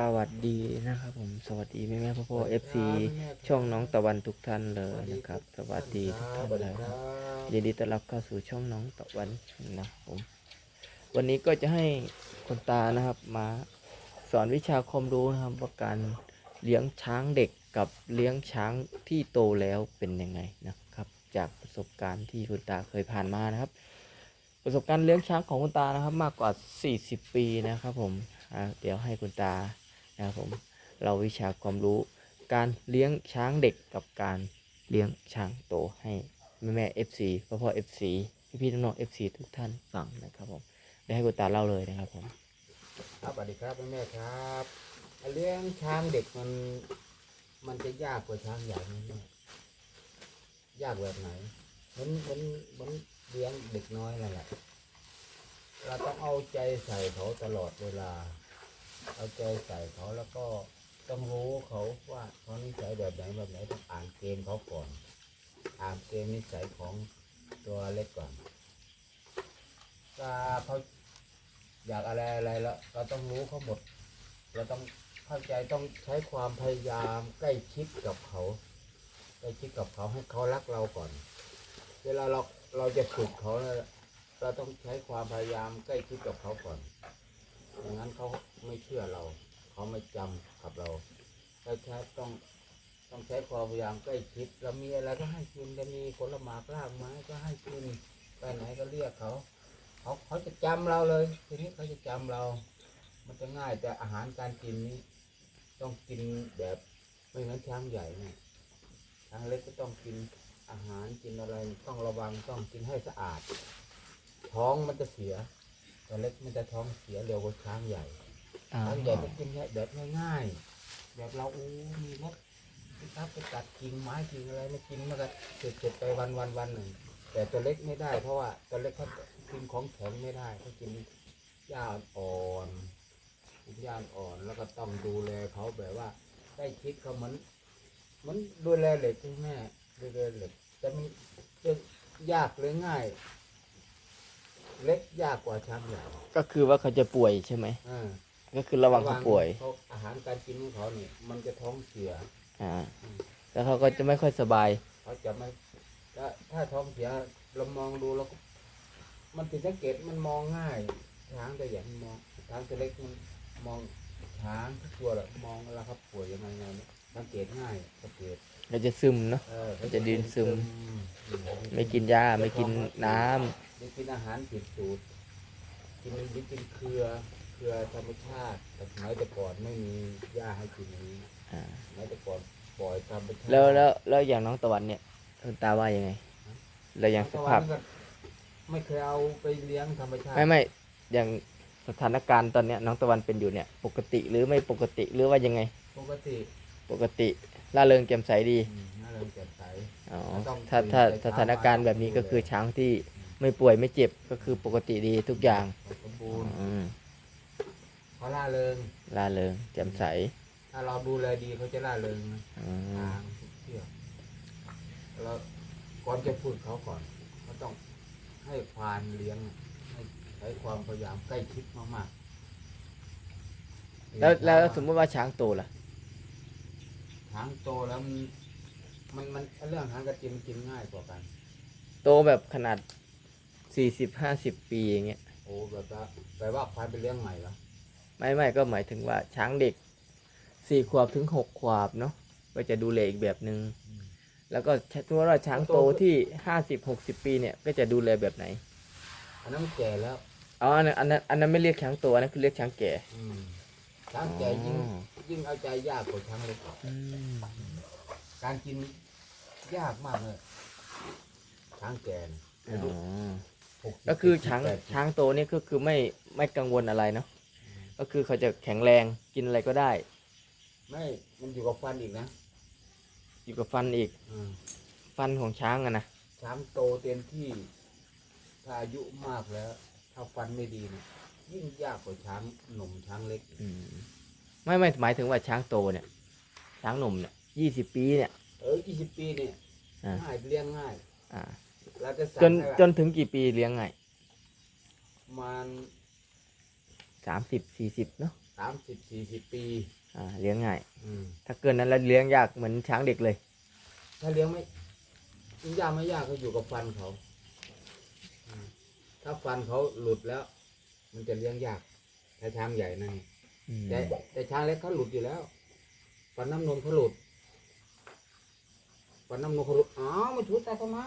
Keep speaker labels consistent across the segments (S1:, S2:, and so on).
S1: สวัสดีนะครับผมสวัสดีแม่แม่พ่อพ่อเอฟซีช่องน้องตะวันทุกท่านเลยนะครับ สวัสดีทุกท่านเลยยินดีต้อนรับเข้าสู่ช่องน้องตะวันนะครับผม วันนี้ก็จะให้คนตานะครับมาสอนวิชาความรู้นะครับว่าการเลี้ยงช้างเด็กกับเลี้ยงช้างที่โตแล้วเป็นยังไงนะครับ จากประสบการณ์ที่คุณตาเคยผ่านมานะครับ ประสบการณ์เลี้ยงช้างของคุณตานะครับ มากกว่า 40 ปีนะครับผมเดี๋ยวให้คุณตา นะครับผมเราวิชาความรู้การเลี้ยงช้างเด็กกับการเลี้ยงช้างโตให้แม่แม่เอฟซีพ่อพ่อเอฟซีพี่พี่น้องเอฟซีทุกท่านฟังนะครับผมได้ให้คุตาเล่าเลยนะครับผม
S2: ครับสวัสดีครับแม่แม่ครับเลี้ยงช้างเด็กมันมันจะยากกว่าช้างใหญ่ไหมแม่ยากแบบไหนเหมันเหมันเหมันเลี้ยงเด็กน้อยนั่นแหละเราต้องเอาใจใส่เขาตลอดเวลา เอาใจใส่เขาแล้วก็ต้องรู้เขาว่าเขานิสัยแบบไหนแบบไหนต้องอ่านเกมเขาก่อน อ่านเกมนิสัยของตัวเล็กก่อนถ้าเขาอยากอะไรอะไรแล้วเราต้องรู้เขาหมด เราต้องเข้าใจต้องใช้ความพยายามใกล้ชิดกับเขาใกล้ชิดกับเขาให้เขารักเราก่อน เวลาเราเราจะฝึกเขาเนี่ยเราต้องใช้ความพยายามใกล้ชิดกับเขาก่อน อย่างนั้นเขาไม่เชื่อเรา เขาไม่จำกับเราเราใช้ต้องต้องใช้ความพยายามใกล้ชิดเรามีอะไรก็ให้กินจะมีผลไม้รากไม้ก็ให้กินไปไหนก็เรียกเขาเขาเขาจะจำเราเลย ทีนี้เขาจะจำเรา มันจะง่ายแต่อาหารการกินนี้ ต้องกินแบบไม่เหมือนช้างใหญ่เนี่ยช้างเล็กก็ต้องกินอาหารกินอะไรต้องระวังต้องกินให้สะอาด ท้องมันจะเสีย ตัวเล็กมันจะท้องเสียเร็วกว่าช้างใหญ่
S1: อ่า
S2: ช้างใหญ่ก็กินแบบง่ายๆแบบเราอู้มีรถครับไปตัดกิ่งไม้กิ่งอะไรมากินมันก็เสร็จๆไปวันวันวันหนึ่งแต่ตัวเล็กไม่ได้ เพราะว่าตัวเล็กเขากินของแข็งไม่ได้เขากินหญ้าอ่อนกินหญ้าอ่อนแล้วก็ต้องดูแลเขาแบบว่าใกล้ชิดเขาเหมือนเหมือนดูแลเหล็กใช่ไหมดูแลเหล็กจะมีจะยากหรือง่าย เล็กยากกว่าช้างใหญ่
S1: ก็คือว่าเขาจะป่วยใช่ไหม
S2: อ่า
S1: ก็คือระวังเขาป่วย
S2: เขาอาหารการกินของเขาเนี่ยมันจะท้องเสีย
S1: อ่า แล้วเขาก็จะไม่ค่อยสบาย
S2: เขาจะไม่ถ้าถ้าท้องเสียเรามองดูเราก็มันติดสังเกตมันมองง่ายช้างตัวใหญ่มันมองช้างตัวเล็กมันมองช้างทุกตัวแหละมองเวลาเขาป่วยยังไงไงเนี่ยสังเกตง่ายสังเกต
S1: เขาจะซึมเนาะ
S2: เออเขา
S1: จะดินซึม
S2: อืม
S1: ไม่กินหญ้าไม่กินน้ำ
S2: ไม่กินอาหารผิดสูตรกินไม่กินเครือเครือธรรมชาติแต่สมัยแต่ก่อนไม่มีหญ้าให้กินอย่างนี้
S1: อ่า
S2: สมัยแต่ก่อนปล่อยธรรมชาติ
S1: แล้วแล้วแล้วอย่างน้องตะวันเนี่ยคุณตาว่ายังไง แล้วอย่างสภาพ
S2: ตะวันก็ไม่เคยเอาไปเลี้ยงธรรมชาติ
S1: ไม่ไม่อย่างสถานการณ์ตอนเนี้ยน้องตะวันเป็นอยู่เนี่ย ปกติหรือไม่ปกติหรือว่ายังไง
S2: ปกติ
S1: ปกติล่าเริงแจ่มใสดี
S2: อืมน่าเริงแจ่มใส
S1: อ๋อ
S2: ต้อง
S1: ถ้าถ้า
S2: ตื่นแต่
S1: สถานการณ์แบบนี้ก็คือช้างที่ ไม่ป่วยไม่เจ็บก็คือปกติดีทุกอย่าง
S2: สมบูรณ์
S1: อืม
S2: เขาล่าเริง
S1: ล่าเริงแจ่มใส
S2: ถ้าเราดูแลดีเขาจะล่าเริงนะ
S1: อืม
S2: ทางเที่ยวเราก่อนจะพูดเขาก่อนเขาต้องให้ควานเลี้ยงให้ใช้ความพยายามใกล้ชิดมากๆ
S1: แล้วแล้วสมมติว่าช้างโตล่ะ
S2: ช้างโตแล้วมันมันมันเรื่องอาหารกระจินมันกินง่ายกว่ากัน
S1: โตแบบขนาด สี่สิบห้าสิบปีอย่างเงี้ย
S2: โอ้แบบว่าแปลว่าควายไปเลี้ยงใหม่แล้ว
S1: ไม่ไม่ก็หมายถึงว่าช้างเด็กสี่ขวบถึงหกขวบเนาะก็จะดูแลอีกแบบหนึง่งแล้วก็สมมติว่าช้างโตที่ห้าสิบหกสิบปีเนี่ยก็จะดูแลแบบไหน
S2: อันนั้นมันแก่แล้ว
S1: อ๋ออันนั้นอันนั้นอันนั้นไม่เรียกช้างโตอันนั้นคือเรียกช้างแก่
S2: อืมช้างแก่ยิ่ง
S1: อ๋อ
S2: ยิ่งเอาใจยากกว่าช้างเล็ก
S1: อืม
S2: การกินยากมากเลยช้างแก่เนี่ยอายุ
S1: อ๋อ
S2: หสิบ
S1: ก็คือช้าง
S2: เจ็ดสิบ
S1: ช้างโตนี่ก็คือไม่ไม่กังวลอะไรเนาะก็คือเขาจะแข็งแรงกินอะไรก็ได้
S2: ไม่มันอยู่กับฟันอีกนะ
S1: อยู่กับฟันอีก
S2: อืม
S1: ฟันของช้างอะนะ
S2: ช้างโตเต็มที่ถ้าอายุมากแล้ว ถ้าฟันไม่ดีเนี่ยยิ่งยากกว่าช้างหนุ่มช้างเล็กอีก
S1: อืมไม่ไม่หมายถึงว่าช้างโตเนี่ย ช้างหนุ่มเนี่ยยี่สิบปีเนี่ย
S2: เออยี่สิบปีเนี่ย
S1: อ่า
S2: ง่ายเลี้ยงง่าย
S1: อ่า
S2: เราจะสั่
S1: จ
S2: ง
S1: น
S2: ให้
S1: จนถึงกี่ปีเลี้ยงไง
S2: มัน
S1: สามสิบสี่สิบเนาะ
S2: สามสิบสี่สิบปี
S1: อ่าเลี้ยงง่าย
S2: อืม
S1: ถ้าเกินนั้นแล้วเลี้ยงยากเหมือนช้างเด็กเลย
S2: ถ้าเลี้ยงไม่ยากไม่ยากก็อยู่กับฟันเขาอืมถ้าฟันเขาหลุดแล้ว มันจะเลี้ยงยากถ้าช้างใหญ่นั่น
S1: อืม
S2: แต่แต่ช้างเล็กเขาหลุดอยู่แล้วฟันน้ำนมเขาหลุด ฟันน้ำนมเขาหลุดอ้าวมาชุดตาทำไม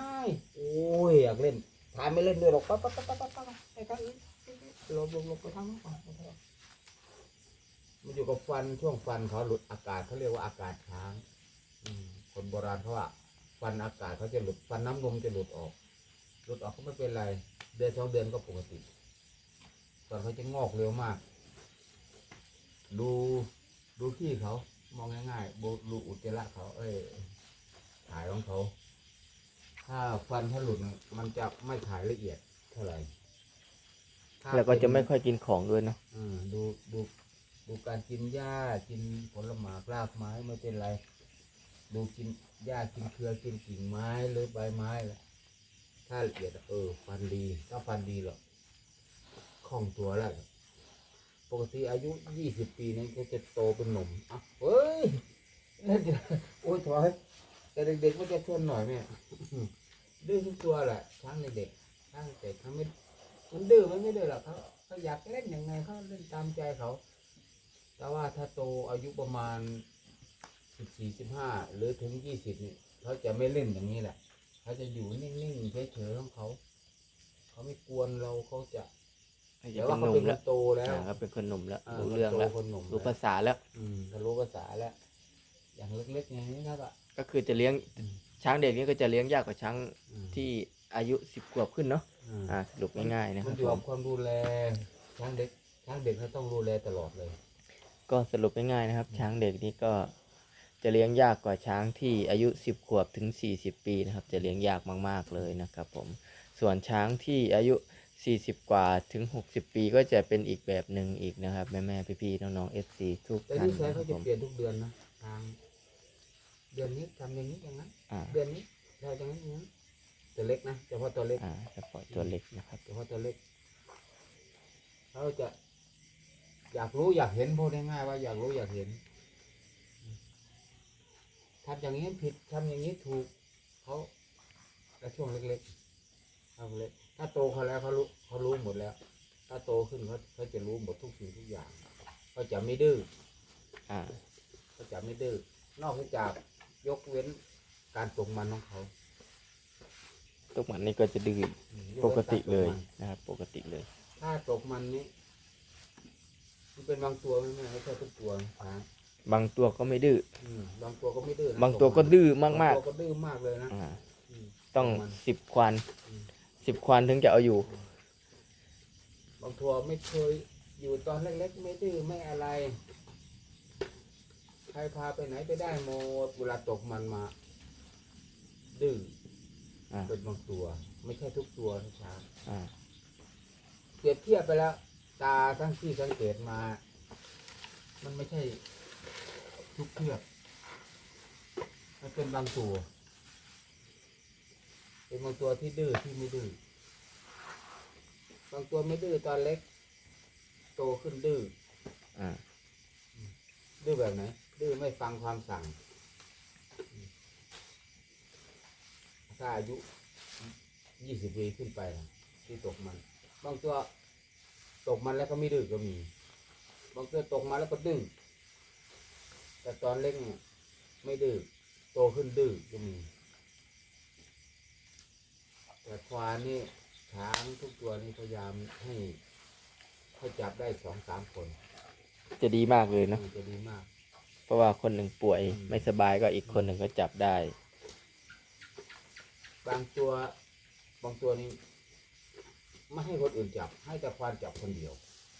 S2: โอ้ยอยากเล่นทายไม่เล่นด้วยหรอกปั๊บปั๊บปั๊บปั๊บปั๊บไปทางอื่นหลบหลบหลบไปทางนู้นก่อนไปทางนู้นมันอยู่กับฟันช่วงฟันเขาหลุดอากาศเขาเรียกว่าอากาศช้างคนโบราณเขาว่าฟันอากาศเขาจะหลุดฟันน้ำนมจะหลุดออก หลุดออกก็ไม่เป็นไร เดือนสองเดือนก็ปกติตอนเขาจะงอกเร็วมาก ดูดูขี้เขามองง่ายๆดูอุจจาระเขา เอ้ย ถ่ายของเขา ถ้าฟันถ้าหลุดน่ะมันจะไม่ถ่ายละเอียดเท่าไหร่ถ้า
S1: แล้วก็จะไม่
S2: เป็น
S1: ค่อยกินของด้วยเนาะ
S2: อ่าดูดูดูการกินหญ้ากินผลไม้รากไม้ไม่เป็นไร ดูกินหญ้ากินเครือกินกิ่งไม้หรือใบไม้แหละถ้าละเอียดเออฟันดีถ้าฟันดีหรอกคล่องตัวแล้วปกติอายุยี่สิบปีนี้ก็จะโตเป็นหนุ่มอะเฮ้ยนั่นจะโอ้ยถอย แต่เด็กๆมันจะทนหน่อยไหมดื้อทุกตัวแหละช้างเด็กๆช้างเด็กเขาไม่มันดื้อมันไม่ดื้อหรอกเขาเขาอยากเล่นยังไงเขาเล่นตามใจเขา แต่ว่าถ้าโตอายุประมาณสิบสี่สิบห้าหรือถึงยี่สิบนี่เขาจะไม่เล่นอย่างนี้แหละเขาจะอยู่นิ่งๆเฉยๆของเขา เขาไม่กวนเราเขาจะ
S1: จะ
S2: แต่
S1: เป็
S2: ว่าน
S1: ห
S2: เขา
S1: นุ่
S2: เป็
S1: ม
S2: นค
S1: แล้ว
S2: นโตแล้ว
S1: อ่าก็เป็นคนหนุ่มแล้วารู้เรื่องแล้ว
S2: คนโตคนหนุ่ม
S1: รู้
S2: แล้ว
S1: ภาษาแล้ว
S2: อืมเขารู้ภาษาแล้ว อย่างเล็กๆอย่างนี้ครับอะ
S1: ก็ คือจะเลี้ยงช้างเด็กนี่ก็จะเลี้ยงยากกว่าช้าง
S2: อืม
S1: ที่อายุสิบขวบขึ้นเนาะ
S2: อืม
S1: อ่าสรุปง่ายๆนะค
S2: มั
S1: รั
S2: น
S1: บ
S2: อยู่
S1: ผ
S2: กั
S1: ม
S2: บความดูแลช้างเด็กช้างเด็กเขาต้องดูแลตลอดเลย
S1: ก็สรุปง่ายๆนะครับ ช้างเด็กนี่ก็จะเลี้ยงยากกว่าช้างที่อายุสิบขวบถึงสี่สิบปีนะครับ จะเลี้ยงยากมากๆเลยนะครับผมส่วนช้างที่อายุสี่สิบกว่าถึงหกสิบปีก็จะเป็นอีกแบบหนึ่งอีกนะครับ แม่ๆพี่ๆน้องๆเอฟซีทุก
S2: แต่
S1: ท่าน
S2: นิสัย
S1: นะค
S2: เขา
S1: รับ
S2: จะ
S1: ผม
S2: เปลี่ยนทุกเดือนนะทาง เดือนนี้ทำอย่างนี้อย่างนั้น
S1: อ่า
S2: เดือนนี้ได้อย่างนั้นอย่างนั้นตัวเล็กนะเฉพาะตัวเล็ก
S1: อ่าเฉพาะตัวเล็กนะครับ
S2: เฉพาะตัวเล็กเขาจะ อยากรู้อยากเห็นพูดง่ายๆว่า อยากรู้อยากเห็นทำอย่างนี้ผิดทำอย่างนี้ถูกเขาและช่วงเล็กๆเอาเล็กถ้าโตเขาแล้วเขารู้เขารู้หมดแล้ว ถ้าโตขึ้นเขาเขาจะรู้หมดทุกสิ่งทุกอย่างเขาจะไม่ดื้อ
S1: อ่า
S2: เขาจะไม่ดื้อนอกจาก ยกเว้นการตกมันของเขา
S1: ทุกมันนี่ก็จะดื้อ
S2: อืม
S1: ปกติเลย
S2: กว้นารตกมัน
S1: นะครับ ปกติเลย
S2: ถ้าตกมันนี้มันเป็นบางตัวไม่ใช่ไม่ใช่ทุกตัวนะ
S1: บางตัวก็ไม่ดื้อ
S2: อืมบางตัวก็ไม่ดื้อนะ
S1: บางตัวก็ดื้อมาก
S2: บางตัวก็ดื้อมากเลยนะ
S1: ๆอ่า
S2: อืม
S1: ต้อง
S2: มัน
S1: สิบควัน
S2: อืม
S1: สิบควันถึงจะเอาอยู่
S2: บางตัวไม่เคยอยู่ตอนเล็กๆไม่ดื้อไม่อะไรใค รพาไปไหนไปได้หมดเวลาตกมันมาดื้อ
S1: อ่า
S2: เป็นบางตัว ไม่ใช่ทุกตัวนะช้าง
S1: อ่า
S2: เปรียบเทียบไปแล้ว ตาทั้งที่สังเกตมา มันไม่ใช่ทุกเทียบมันเป็นบางตัว เป็นบางตัวที่ดื้อที่ไม่ดื้อบางตัวไม่ดื้อตอนเล็ก โตขึ้นดื้อ
S1: อ่า
S2: ดื้อแบบไหน ดื้อไม่ฟังความสั่ง ถ้าอายุยี่สิบปีขึ้นไปนะที่ตกมัน บางตัวตกมันแล้วก็ไม่ดื้อก็มี บางตัวตกมาแล้วก็ดื้อ แต่ตอนเล็กเนี่ยไม่ดื้อ โตขึ้นดื้อก็มี แต่ควานนี่ช้างทุกตัวนี่พยายามให้ให้จับได้สองสามคน
S1: จะดีมากเลยเนอะ
S2: มันจะดีมาก
S1: เพราะว่าคนหนึ่งป่วย
S2: อืม
S1: ไม่สบายก็อีกคนหนึ่งก็จับได้
S2: บางตัวบางตัวนี่ไม่ให้คนอื่นจับ ให้แต่ควานจับคนเดียว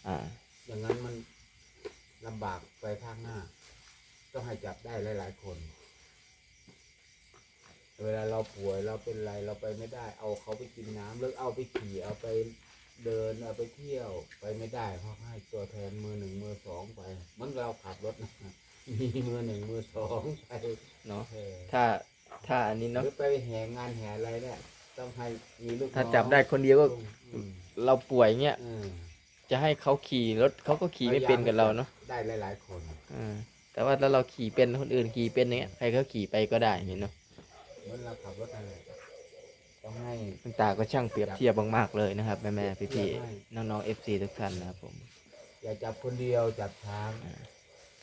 S1: อ่า
S2: อย่างนั้นมันลำบากไปข้างหน้า ต้องให้จับได้หลาย ๆ คน เวลาเราป่วยเราเป็นไรเราไปไม่ได้ เอาเขาไปกินน้ำหรือเอาไปขี่เอาไปเดินเอาไปเที่ยวไปไม่ได้เพราะให้ตัวแทนมือหนึ่งมือสองไปเหมันเราขับรถนะ มีมือหนึ่งมือสองไป
S1: เนาะ
S2: เออ
S1: ถ้าถ้าอันนี้
S2: ห
S1: เนาะ
S2: รือไปแห่งานแห่อะไรเนี่ยต้องให้มีลูก
S1: ถ้า
S2: น้อง
S1: จับได้คนเดียวก็
S2: อืม
S1: เราป่วยเงี้ย
S2: อืม
S1: จะให้เขาขี่รถเขาก็ขี่ไม่เป็นกับเราเนาะ
S2: ได้หลาย ๆ คน
S1: อ่าแต่ว่าถ้าเราขี่เป็นคนอื่นขี่เป็นอย่างเงี้ยใครเขาขี่ไปก็ได้เห็นเนาะ
S2: เหมื่อนเราขับรถอะไรต้องให้
S1: คุณตาก็ช่างเปรียบเทียบมากๆเลยนะครับแม่แม่พี่พี่
S2: ใช่
S1: ๆน้องๆเอฟซีทุกท่านนะครับผม
S2: อย่าจับคนเดียวจับช้าง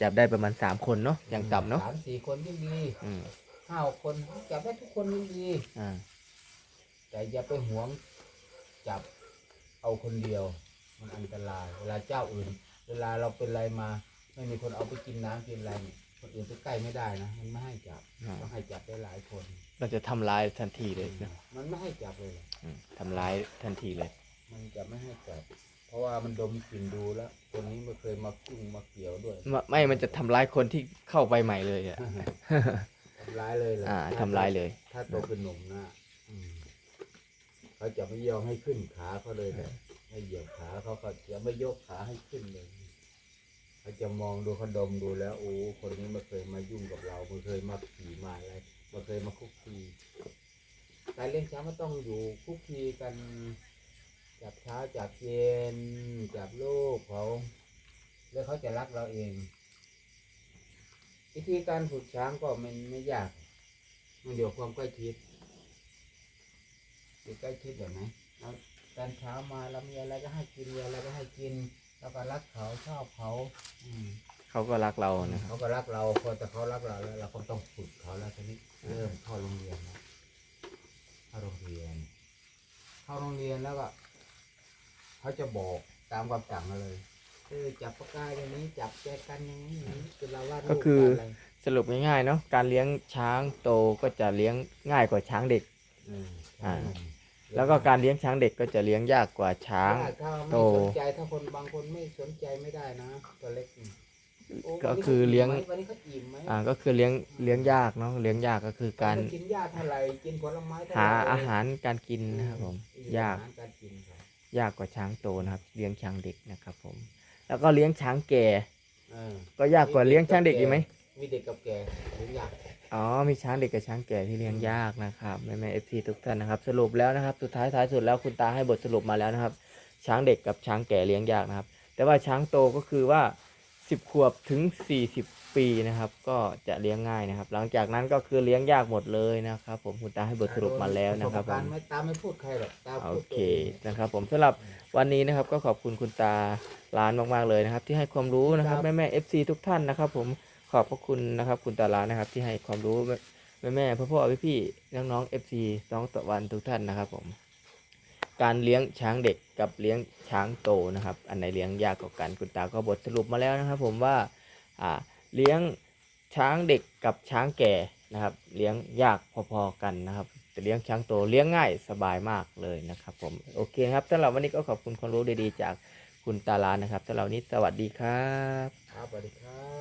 S1: จับได้ประมาณสามคนเนาะอย่างต่ำเนาะ
S2: สามสี่คนยิ่งดี
S1: อืม
S2: ห้าหกคนจับได้ทุกคนยิ่งดี
S1: อ่า
S2: แต่อย่าไปหวงจับเอาคนเดียว มันอันตราย เวลาเจ้าอื่น เวลาเราเป็นอะไรมา ไม่มีคนเอาไปกินน้ำกินอะไรเนี่ยคนอื่นไปใกล้ไม่ได้นะมันไม่ให้จับ
S1: อ่า
S2: ต้องให้จับได้หลายคน
S1: เราจะทำร้ายทันทีเลยนะ
S2: มันไม่ให้จับเลย
S1: อืมทำร้ายทันทีเลย
S2: มันจะไม่ให้จับ เพราะว่ามันดมกลิ่นดูแล้วคนนี้ไม่เคยมากุ้งมาเกี่ยวด้วย
S1: ไม่ไม่มันจะทำร้ายคนที่เข้าไปใหม่เลยอะ
S2: ทำร้ายเลยเหรอ
S1: อ่าทำร้ายเลย
S2: ถ้าโตเป็นหนุ่มนะอืมเขาจะไม่ยอมให้ขึ้นขาเขาเลยแหละให้เหยียบขาเขาก็จะไม่ยกขาให้ขึ้นเลยเขาจะมองดูเขาดมดูแล้วโอ้คนนี้ไม่เคยมายุ่งกับเราไม่เคยมาขี่มาอะไรไม่เคยมาคุกคีการเลี้ยงช้างมันต้องอยู่คุกคีกัน จับเช้าจับเย็นจับลูกเขาแล้วเขาจะรักเราเอง วิธีการฝึกช้างก็มันไม่ยาก มันอยู่ความใกล้ชิดอยู่ใกล้ชิดแบบไหนเราตอนเช้ามาเรามีอะไรก็ให้กินมีอะไรก็ให้กินเราก็รักเขาชอบเขา อืม
S1: เขาก็รักเรานะครับ
S2: เขาก็รักเราพอแต่เขารักเราแล้วเราก็ต้องฝึกเขาแล้วทีนี้เริ่มเข้าโรงเรียนแล้วเข้าโรงเรียน เข้าโรงเรียนแล้วก็ เขาจะบอกตามคำสั่งมาเลยเออจับปากกาอย่างนี้จับแจกันอย่างนี้อย่างนี้คือเราวาดรูป
S1: ก็คือ
S2: วาดะไร
S1: สรุปง่ายๆเนาะการเลี้ยงช้างโตก็จะเลี้ยงง่ายกว่าช้างเด็ก
S2: อืม
S1: อ่า แล้วก็การเลี้ยงช้างเด็กก็จะเลี้ยงยากกว่าช้าง
S2: ถ้า
S1: โต
S2: ไม่สนใจถ้าคนบางคนไม่สนใจไม่ได้นะตัวเล็กนี่โก็วันนี้
S1: คือเลี้ยง
S2: วันนี้เขาอิ่มไหม
S1: อ่าก็คือเลี้ยงเลี้ยงยากเนาะเลี้ยงยากก็คือการ
S2: เขกินหญ้าเท่าไหร่กินผลไม้เท่าไหร่
S1: หาอาหารการกินนะครับผม
S2: อื
S1: ยาก
S2: อหรการกินครับ
S1: ยากกว่าช้างโตนะครับ เลี้ยงช้างเด็กนะครับ ผม แล้วก็เลี้ยงช้างแก่
S2: เออ
S1: ก็ยากกว่าเลี้ยงช้างเด็กอีกไหม
S2: มีเด็กกับแก่เลี้ยงยาก
S1: อ๋อมีช้างเด็กกับช้างแก่ที่เลี้ยงยากนะครับแม่แม่เอฟซีทุกท่านนะครับ สรุปแล้วนะครับ สุดท้ายท้ายสุดแล้วคุณตาให้บทสรุปมาแล้วนะครับ ช้างเด็กกับช้างแก่เลี้ยงยากนะครับ แต่ว่าช้างโตก็คือว่า 10 ขวบถึง 40 ปีนะครับ ก็จะเลี้ยงง่ายนะครับ หลังจากนั้นก็คือเลี้ยงยากหมดเลยนะครับ ผมคุณตาให้บทสรุปมาแล้วนะครับ
S2: ป
S1: ผ
S2: สก
S1: ม
S2: ไม่ตามไม่พูดใครหรอกตาม
S1: โอ
S2: พูด
S1: เค
S2: ตัวง
S1: นะครับ ผมสำหรับวันนี้นะครับ ก็ขอบคุณคุณตาล้านมากๆเลยนะครับ ที่ให้ความรู้นะครับแม่แม่เอฟซีทุกท่านนะครับ ผมขอบพระคุณนะครับคุณตาล้านนะครับ ที่ให้ความรู้แม่แม่พ่อพ่อพี่พี่น้องน้องเอฟซีน้องตะวันทุกท่านนะครับ ผม การเลี้ยงช้างเด็กกับเลี้ยงช้างโตนะครับ อันไหนเลี้ยงยากกว่ากันคุณตาก็บทสรุปมาแล้วนะครับ ผมว่า อ่า เลี้ยงช้างเด็กกับช้างแก่นะครับ เลี้ยงยากพอๆกันนะครับแต่เลี้ยงช้างโตเลี้ยงง่ายสบายมากเลยนะครับผมโอเคครับสำหรับวันนี้ก็ขอบคุณความรู้ดีๆ จากคุณตาลานะครับสำหรับวันนี้สวัสดีครับ
S2: ครับสวัสดีครับ